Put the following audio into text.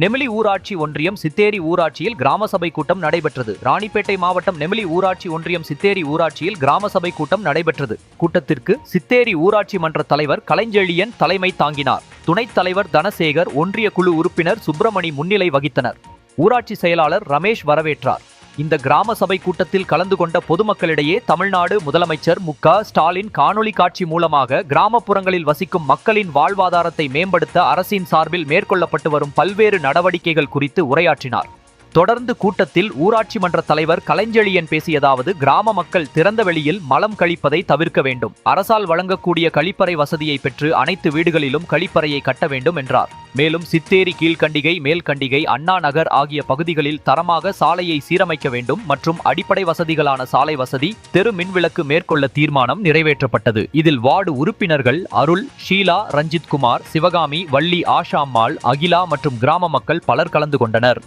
நெமிலி ஊராட்சி ஒன்றியம் சித்தேரி ஊராட்சியில் கிராம சபை கூட்டம் நடைபெற்றது. ராணிப்பேட்டை மாவட்டம் நெமிலி ஊராட்சி ஒன்றியம் சித்தேரி ஊராட்சியில் கிராம சபை கூட்டம் நடைபெற்றது. கூட்டத்திற்கு சித்தேரி ஊராட்சி மன்ற தலைவர் கலைஞ்செழியன் தலைமை தாங்கினார். துணைத் தலைவர் தனசேகர் ஒன்றிய குழு உறுப்பினர் சுப்பிரமணி முன்னிலை வகித்தனர். ஊராட்சி செயலாளர் ரமேஷ் வரவேற்றார். இந்த கிராம சபை கூட்டத்தில் கலந்து கொண்ட பொதுமக்களிடையே தமிழ்நாடு முதலமைச்சர் மு ஸ்டாலின் காணொளி காட்சி மூலமாக கிராமப்புறங்களில் வசிக்கும் மக்களின் வாழ்வாதாரத்தை மேம்படுத்த அரசின் சார்பில் மேற்கொள்ளப்பட்டு வரும் பல்வேறு நடவடிக்கைகள் குறித்து உரையாற்றினார். தொடர்ந்து கூட்டத்தில் ஊராட்சி மன்ற தலைவர் கலைஞ்செழியன் பேசியதாவது கிராம மக்கள் திறந்த வெளியில் மலம் கழிப்பதை தவிர்க்க வேண்டும். அரசால் வழங்கக்கூடிய கழிப்பறை வசதியை பெற்று அனைத்து வீடுகளிலும் கழிப்பறையை கட்ட வேண்டும் என்றார். மேலும் சித்தேரி கீழ்கண்டிகை மேல்கண்டிகை அண்ணா நகர் ஆகிய பகுதிகளில் தரமாக சாலையை சீரமைக்க வேண்டும் மற்றும் அடிப்படை வசதிகளான சாலை வசதி தெரு மின்விளக்கு மேற்கொள்ள தீர்மானம் நிறைவேற்றப்பட்டது. இதில் வார்டு உறுப்பினர்கள் அருள் ஷீலா ரஞ்சித் குமார் சிவகாமி வள்ளி ஆஷாம்மாள் அகிலா மற்றும் கிராம மக்கள் பலர் கலந்து கொண்டனர்.